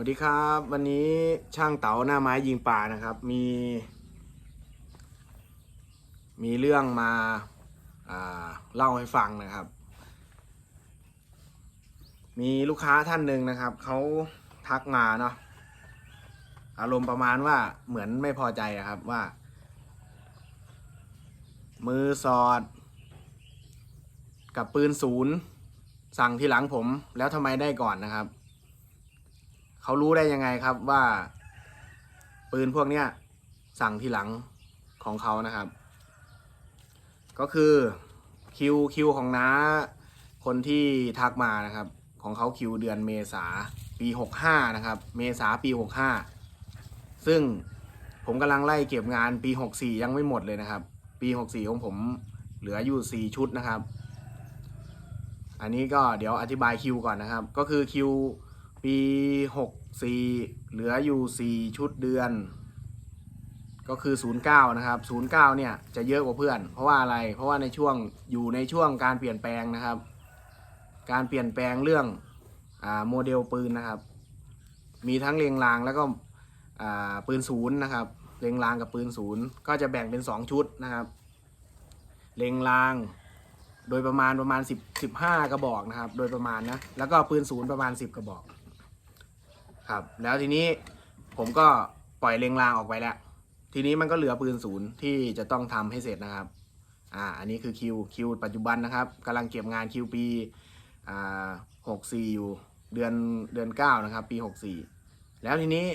วัสดีครับ วันนี้ช่างเต๋าหน้าไม้ยิงป่านะครับ มี มีเรื่องมาาเล่าให้ฟังนะครับ มีลูกค้าท่านหนึ่งนะครับเขาทักมาเนาะอารมณ์ประมาณว่าเหมือนไม่พอใจอะครับว่า มือสอด กับปืนศูนย์ สั่งทีหลังผมแล้วทำไมได้ก่อนนะครับ เขารู้ได้ยังไงครับว่า ปืนพวกเนี้ยสั่งทีหลังของเขานะครับ ก็คือคิวคิวของน้าคนที่ทักมานะครับ ของเขาคิวเดือนเมษาปี65นะครับ เมษาปี65ซึ่งผมกำลังไล่เก็บงานปี 64 ยังไม่หมดเลยนะครับ ปี 64 ของผมเหลืออยู่ 4 ชุดนะครับ อันนี้ก็เดี๋ยวอธิบายคิวก่อนนะครับ ก็คือคิว ปี 64 เหลืออยู่ 4 ชุดเดือน ก็คือ 09 นะครับ 09 เนี่ยจะเยอะกว่าเพื่อน เพราะว่าอะไร เพราะว่าในช่วงอยู่ในช่วงการเปลี่ยนแปลงนะครับ การเปลี่ยนแปลงเรื่องอ่าโมเดลปืนนะครับ มีทั้งเรียงรางแล้วก็อ่าปืนศูนย์นะครับเรียงรางกับปืนศูนย์ก็จะแบ่งเป็น 2 ชุดนะครับเรียงรางโดยประมาณประมาณ 10 15 กระบอกนะครับ โดยประมาณนะ แล้วก็ปืนศูนย์ประมาณ 10 กระบอก ครับ แล้วทีนี้ผมก็ปล่อยเรียงรางออกไปแล้ว ทีนี้มันก็เหลือปืนศูนย์ที่จะต้องทำให้เสร็จนะครับ อ่า อันนี้คือคิวคิวปัจจุบันนะครับกำลังเก็บงานคิวปีอ่าหกสี่อยู่เดือนเดือนเก้านะครับ ปีหกสี่แล้วทีนี้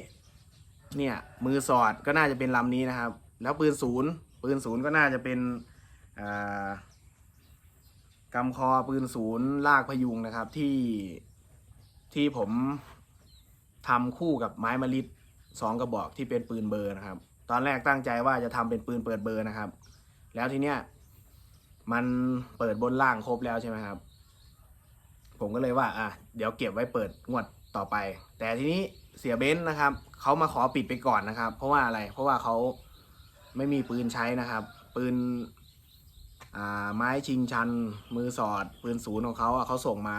เนี่ยมือสอดก็น่าจะเป็นลำนี้นะครับ แล้วปืนศูนย์ปืนศูนย์ก็น่าจะเป็นอ่ากำคอปืนศูนย์ลากพยุงนะครับที่ที่ผม ทำคู่กับไม้มะลิดสองกระบอกที่เป็นปืนเบอร์นะครับ ตอนแรกตั้งใจว่าจะทำเป็นปืนเปิดเบอร์นะครับ แล้วทีเนี้ยมันเปิดบนล่างครบแล้วใช่ไหมครับ ผมก็เลยว่าอะเดี๋ยวเก็บไว้เปิดงวดต่อไป แต่ทีนี้เสียเบนซ์นะครับเขามาขอปิดไปก่อนนะครับ เพราะว่าอะไรเพราะว่าเขาไม่มีปืนใช้นะครับ ปืนอ่าไม้ชิงชัน มือสอด ปืนศูนย์ของเขาเขาส่งมา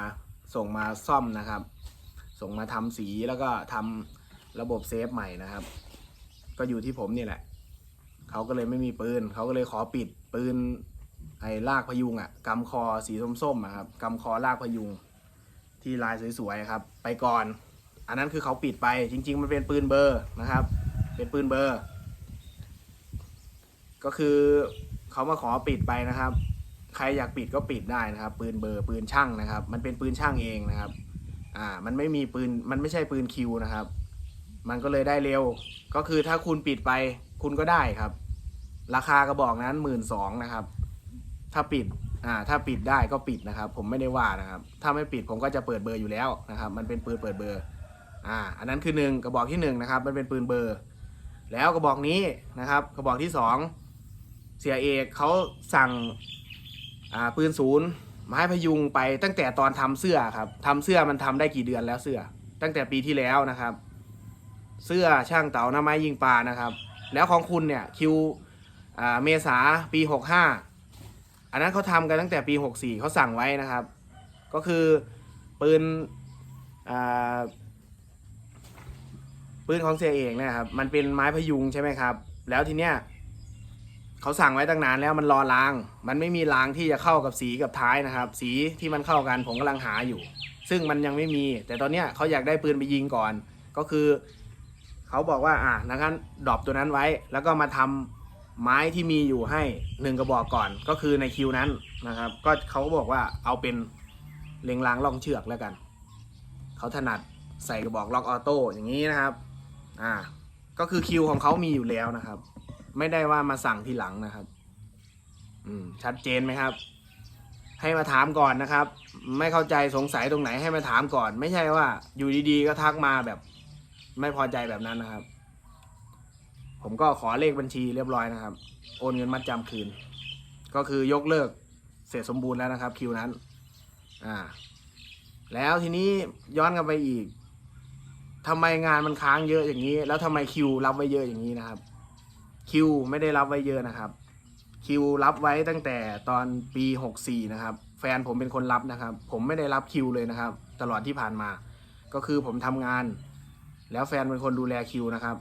ส่งมาซ่อมนะครับ ส่งมาทำสีแล้วก็ทำระบบเซฟใหม่นะครับ ก็อยู่ที่ผมนี่แหละเขาก็เลยไม่มีปืนเขาก็เลยขอปิดปืนไอ้ลากพยุงอะกำคอสีส้มๆอะครับกำคอลากพยุงที่ลายสวยๆครับ ไปก่อน อันนั้นคือเขาปิดไปจริง ๆ มันเป็นปืนเบอร์นะครับ เป็นปืนเบอร์ ก็คือเขามาขอปิดไปนะครับ ใครอยากปิดก็ปิดได้นะครับ ปืนเบอร์ปืนช่างนะครับ มันเป็นปืนช่างเองนะครับ อ่า มันไม่มีปืน มันไม่ใช่ปืนคิวนะครับ มันก็เลยได้เร็ว ก็คือถ้าคุณปิดไป คุณก็ได้ครับ ราคากระบอกนั้นหมื่นสองนะครับ ถ้าปิด อ่า ถ้าปิดได้ก็ปิดนะครับ ผมไม่ได้ว่านะครับ ถ้าไม่ปิดผมก็จะเปิดเบอร์อยู่แล้วนะครับ มันเป็นปืนเปิดเบอร์ อ่า อันนั้นคือหนึ่งกระบอกที่หนึ่งนะครับ มันเป็นปืนเบอร์ แล้วกระบอกนี้นะครับ กระบอกที่สองเสียเอกเขาสั่ง อ่า ปืนศูนย์ ไม้พยุงไปตั้งแต่ตอนทำเสื้อครับทำเสื้อมันทำได้กี่เดือนแล้วเสื้อ ตั้งแต่ปีที่แล้วนะครับ เสื้อช่างเต๋าหน้าไม้ยิงปลานะครับ แล้วของคุณเนี่ยคิวเมษาปีหกห้าอันนั้นเขาทำกันตั้งแต่ปีหกสี่เขาสั่งไว้นะครับ ก็คือปืนปืนของเสียเอกเนะครับ มันเป็นไม้พยุงใช่ไหมครับ แล้วทีเนี้ย เขาสั่งไว้ตั้งนานแล้วมันรอล้าง มันไม่มีล้างที่จะเข้ากับสีกับท้ายนะครับ สีที่มันเข้ากันผมกำลังหาอยู่ ซึ่งมันยังไม่มี แต่ตอนเนี้ยเขาอยากได้ปืนไปยิงก่อน ก็คือเขาบอกว่าอะงั้นดรอปตัวนั้นไว้ แล้วก็มาทำไม้ที่มีอยู่ให้หนึ่งกระบอกก่อน ก็คือในคิวนั้นนะครับ ก็เขาก็บอกว่าเอาเป็นเล็งรางล่องเชือกแล้วกัน เขาถนัดใส่กระบอกล็อกออโต้อย่างนี้นะครับ อ่า ก็คือคิวของเขามีอยู่แล้วนะครับ ไม่ได้ว่ามาสั่งทีหลังนะครับ อืม ชัดเจนไหมครับ ให้มาถามก่อนนะครับ ไม่เข้าใจสงสัยตรงไหนให้มาถามก่อน ไม่ใช่ว่า อยู่ดีๆก็ทักมาแบบ ไม่พอใจแบบนั้นนะครับ ผมก็ขอเลขบัญชีเรียบร้อยนะครับ โอนเงินมัดจำคืน ก็คือยกเลิกเสร็จสมบูรณ์แล้วนะครับ คิวนั้น อ่า แล้วทีนี้ย้อนกลันไปอีกทำไมงานมันค้างเยอะอย่างนี้ แล้วทำไมคิวรับไว้เยอะอย่างนี้นะครับ คิวไม่ได้รับไว้เยอะนะครับ คิวรับไว้ตั้งแต่ตอนปี 64 นะครับ แฟนผมเป็นคนรับนะครับ ผมไม่ได้รับคิวเลยนะครับ ตลอดที่ผ่านมา ก็คือผมทำงาน แล้วแฟนเป็นคนดูแลคิวนะครับ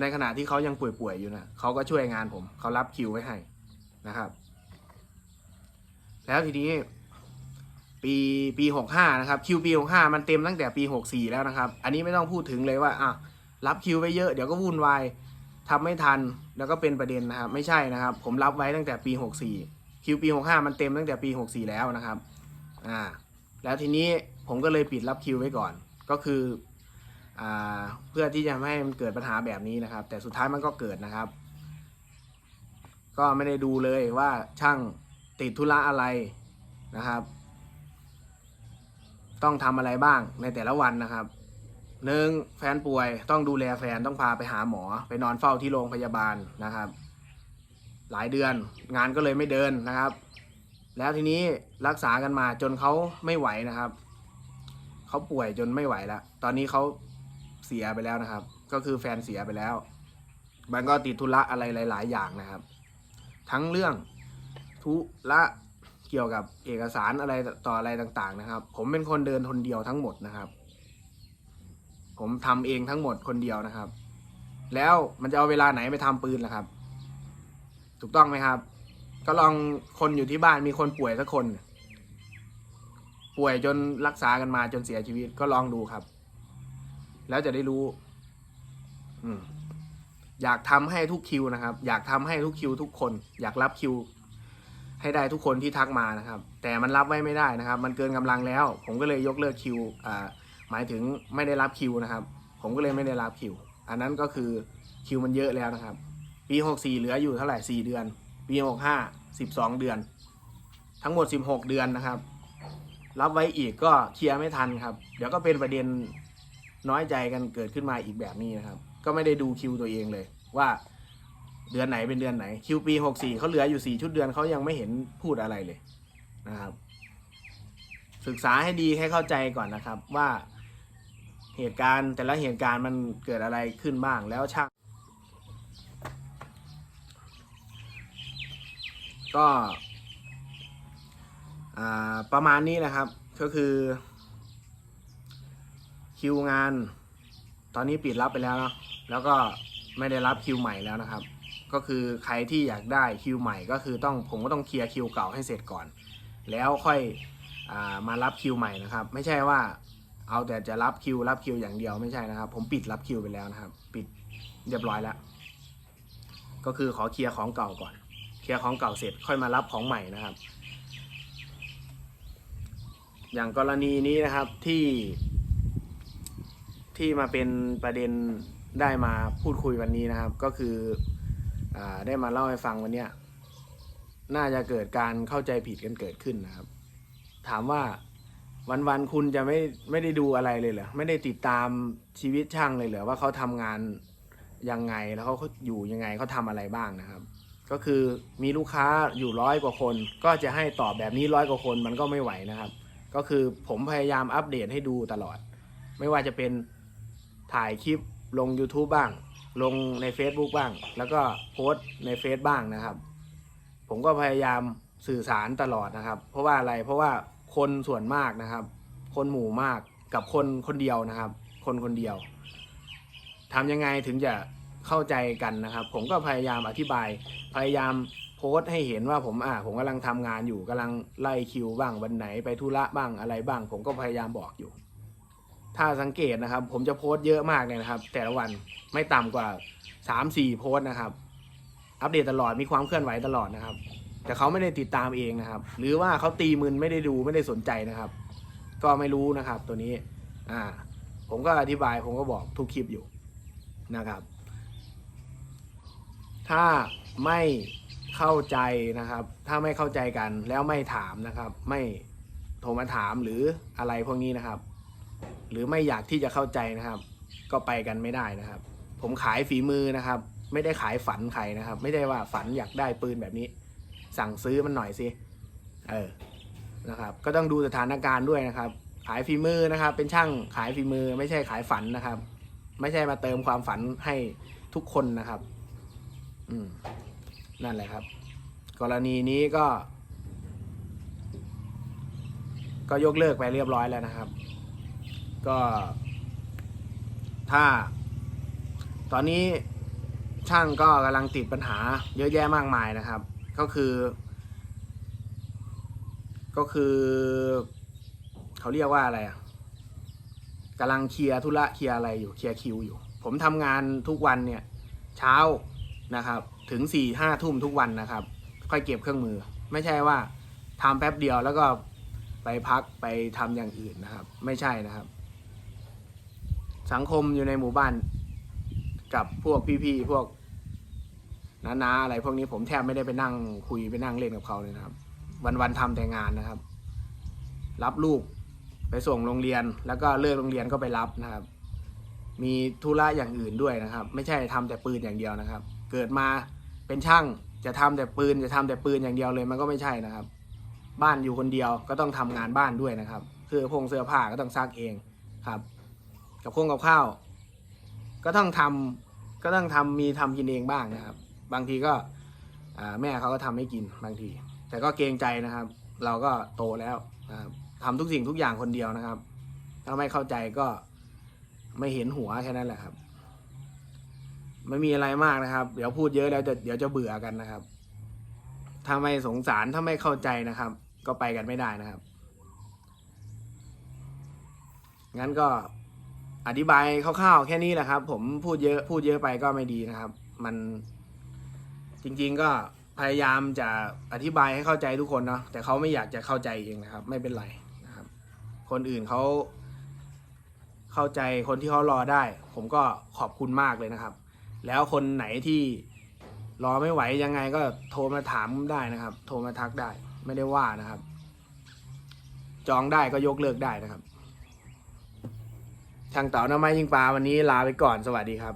ในขณะที่เขายังป่วยๆอยู่นะเขาก็ช่วยงานผมเขารับคิวไว้ให้นะครับ แล้วทีนี้ปีปีหกห้านะครับคิวปีหกห้ามันเต็มตั้งแต่ปีหกสี่แล้วนะครับ อันนี้ไม่ต้องพูดถึงเลยว่าอะรับคิวไว้เยอะเดี๋ยวก็วุ่นวาย ทำไม่ทันแล้วก็เป็นประเด็นนะครับ ไม่ใช่นะครับ ผมรับไว้ตั้งแต่ปีหกสี่คิวปีหกห้ามันเต็มตั้งแต่ปีหกสี่แล้วนะครับอ่าแล้วทีนี้ผมก็เลยปิดรับคิวไว้ก่อน ก็คืออ่าเพื่อที่จะไม่ให้มันเกิดปัญหาแบบนี้นะครับ แต่สุดท้ายมันก็เกิดนะครับ ก็ไม่ได้ดูเลยว่าช่างติดธุระอะไรนะครับ ต้องทำอะไรบ้างในแต่ละวันนะครับ หนึ่งแฟนป่วยต้องดูแลแฟนต้องพาไปหาหมอ ไปนอนเฝ้าที่โรงพยาบาลนะครับ หลายเดือนงานก็เลยไม่เดินนะครับ แล้วทีนี้รักษากันมาจนเขาไม่ไหวนะครับเขาป่วยจนไม่ไหวแล้วตอนนี้เขาเสียไปแล้วนะครับ ก็คือแฟนเสียไปแล้วมันก็ติดธุระอะไรหลาย ๆ อย่างนะครับ ทั้งเรื่องธุระเกี่ยวกับเอกสารอะไรต่ออะไรต่าง ๆ นะครับ ผมเป็นคนเดินคนเดียวทั้งหมดนะครับ ผมทำเองทั้งหมดคนเดียวนะครับ แล้วมันจะเอาเวลาไหนไปทำปืนล่ะครับ ถูกต้องไหมครับ ก็ลองคนอยู่ที่บ้านมีคนป่วยสักคน ป่วยจนรักษากันมาจนเสียชีวิตก็ลองดูครับ แล้วจะได้รู้ อืมอยากทำให้ทุกคิวนะครับ อยากทำให้ทุกคิวทุกคน อยากรับคิว ให้ได้ทุกคนที่ทักมานะครับ แต่มันรับไว้ไม่ได้นะครับ มันเกินกำลังแล้ว ผมก็เลยยกเลิกคิวอ่า หมายถึงไม่ได้รับคิวนะครับ ผมก็เลยไม่ได้รับคิว อันนั้นก็คือคิวมันเยอะแล้วนะครับ ปีหกสี่เหลืออยู่เท่าไหร่สี่เดือน ปีหกห้าสิบสองเดือน ทั้งหมดสิบหกเดือนนะครับ รับไว้อีกก็เคลียร์ไม่ทันครับ เดี๋ยวก็เป็นประเด็นน้อยใจกันเกิดขึ้นมาอีกแบบนี้นะครับ ก็ไม่ได้ดูคิวตัวเองเลยว่าเดือนไหนเป็นเดือนไหน คิวปีหกสี่เขาเหลืออยู่สี่ชุดเดือนเขายังไม่เห็นพูดอะไรเลยนะครับ ศึกษาให้ดีให้เข้าใจก่อนนะครับว่า เหตุการณ์แต่ละเหตุการณ์มันเกิดอะไรขึ้นบ้างแล้วช่างก็ประมาณนี้นะครับก็คือคิวงาน ตอนนี้ปิดรับไปแล้วเนาะแล้วก็ไม่ได้รับคิวใหม่แล้วนะครับ ก็คือใครที่อยากได้คิวใหม่ก็คือต้องผมก็ต้องเคลียร์คิวเก่าให้เสร็จก่อน แล้วค่อยอามารับคิวใหม่นะครับ ไม่ใช่ว่า เอาแต่จะรับคิวรับคิวอย่างเดียวไม่ใช่นะครับ ผมปิดรับคิวไปแล้วนะครับ ปิดเรียบร้อยแล้ว ก็คือขอเคลียร์ของเก่าก่อน เคลียร์ของเก่าเสร็จค่อยมารับของใหม่นะครับ อย่างกรณีนี้นะครับที่ ที่มาเป็นประเด็นได้มาพูดคุยวันนี้นะครับ ก็คืออได้มาเล่าให้ฟังวันนี้น่าจะเกิดการเข้าใจผิดกันเกิดขึ้นนะครับ ถามว่า วันๆคุณจะไม่ไม่ได้ดูอะไรเลยเหรอไม่ได้ติดตามชีวิตช่างเลยเหรอว่าเขาทำงานยังไงแล้วเขาอยู่ยังไงเขาทำอะไรบ้างนะครับ ก็คือมีลูกค้าอยู่ร้อยกว่าคน ก็จะให้ตอบแบบนี้ร้อยกว่าคนมันก็ไม่ไหวนะครับ ก็คือผมพยายามอัปเดตให้ดูตลอด ไม่ว่าจะเป็นถ่ายคลิปลง YouTube บ้าง ลงใน Facebook บ้าง แล้วก็โพสต์ในเฟซบ้างนะครับ ผมก็พยายามสื่อสารตลอดนะครับ เพราะว่าอะไรเพราะว่า คนส่วนมากนะครับ คนหมู่มากกับคนคนเดียวนะครับ คนคนเดียวทำยังไงถึงจะเข้าใจกันนะครับ ผมก็พยายามอธิบาย พยายามโพสต์ให้เห็นว่าผมอ่าผมกำลังทำงานอยู่กำลังไล่คิวบ้างวันไหนไปธุระบ้างอะไรบ้าง ผมก็พยายามบอกอยู่ ถ้าสังเกตนะครับ ผมจะโพสต์เยอะมากเลยนะครับ แต่ละวันไม่ต่ำกว่าสามสี่โพสต์นะครับ อัปเดตตลอดมีความเคลื่อนไหวตลอดนะครับ แต่เขาไม่ได้ติดตามเองนะครับ หรือว่าเขาตีมืนไม่ได้ดูไม่ได้สนใจนะครับ ก็ไม่รู้นะครับตัวนี้อ่าผมก็อธิบายผมก็บอกทุกคลิปอยู่นะครับ ถ้าไม่เข้าใจนะครับ ถ้าไม่เข้าใจกันแล้วไม่ถามนะครับ ไม่โทรมาถามหรืออะไรพวกนี้นะครับ หรือไม่อยากที่จะเข้าใจนะครับ ก็ไปกันไม่ได้นะครับ ผมขายฝีมือนะครับ ไม่ได้ขายฝันใครนะครับ ไม่ได้ว่าฝันอยากได้ปืนแบบนี้ สั่งซื้อมันหน่อยสิ เออ นะครับ ก็ต้องดูสถานการณ์ด้วยนะครับ ขายฝีมือนะครับ เป็นช่างขายฝีมือไม่ใช่ขายฝันนะครับ ไม่ใช่มาเติมความฝันให้ทุกคนนะครับ อืม นั่นแหละครับ กรณีนี้ก็ ก็ยกเลิกไปเรียบร้อยแล้วนะครับ ก็ ถ้า ตอนนี้ช่างก็กำลังติดปัญหาเยอะแยะมากมายนะครับ ก็คือ ก็คือ เขาเรียกว่าอะไรอะกำลังเคลียร์ธุระเคลียร์อะไรอยู่เคลียร์คิวอยู่ ผมทำงานทุกวันเนี่ยเช้านะครับ ถึงสี่ห้าทุ่มทุกวันนะครับ ค่อยเก็บเครื่องมือ ไม่ใช่ว่าทำแป๊บเดียวแล้วก็ไปพักไปทำอย่างอื่นนะครับ ไม่ใช่นะครับ สังคมอยู่ในหมู่บ้าน กับพวกพี่ๆพวก น้าๆอะไรพวกนี้ผมแทบไม่ได้ไปนั่งคุยไปนั่งเล่นกับเขาเลยนะครับ วันๆทำแต่งานนะครับ รับลูกไปส่งโรงเรียนแล้วก็เลิกโรงเรียนก็ไปรับนะครับ มีธุระอย่างอื่นด้วยนะครับ ไม่ใช่ทำแต่ปืนอย่างเดียวนะครับ เกิดมาเป็นช่างจะทำแต่ปืนจะทำแต่ปืนอย่างเดียวเลยมันก็ไม่ใช่นะครับ บ้านอยู่คนเดียวก็ต้องทำงานบ้านด้วยนะครับเสื้อพงเสื้อผ้าก็ต้องซักเองครับ กับคงกับข้าว ก็ต้องทำก็ต้องทำมีทำกินเองบ้างนะครับ บางทีก็แม่เขาก็ทำให้กินบางที แต่ก็เกรงใจนะครับ เราก็โตแล้วนะครับทำทุกสิ่งทุกอย่างคนเดียวนะครับ ถ้าไม่เข้าใจก็ไม่เห็นหัวแค่นั้นแหละครับ ไม่มีอะไรมากนะครับ เดี๋ยวพูดเยอะแล้วจะเดี๋ยวจะเบื่อกันนะครับ ถ้าไม่สงสารถ้าไม่เข้าใจนะครับ ก็ไปกันไม่ได้นะครับ งั้นก็อธิบายคร่าวๆแค่นี้แหละครับ ผมพูดเยอะพูดเยอะไปก็ไม่ดีนะครับ มัน จริง ๆ ก็พยายามจะอธิบายให้เข้าใจทุกคนเนาะแต่เขาไม่อยากจะเข้าใจเองนะครับ ไม่เป็นไรนะครับ คนอื่นเขาเข้าใจคนที่เขารอได้ ผมก็ขอบคุณมากเลยนะครับ แล้วคนไหนที่รอไม่ไหวยังไงก็โทรมาถามได้นะครับ โทรมาทักได้ไม่ได้ว่านะครับ จองได้ก็ยกเลิกได้นะครับช่างเต่าน้ำไม้ยิงปลาวันนี้ลาไปก่อนสวัสดีครับ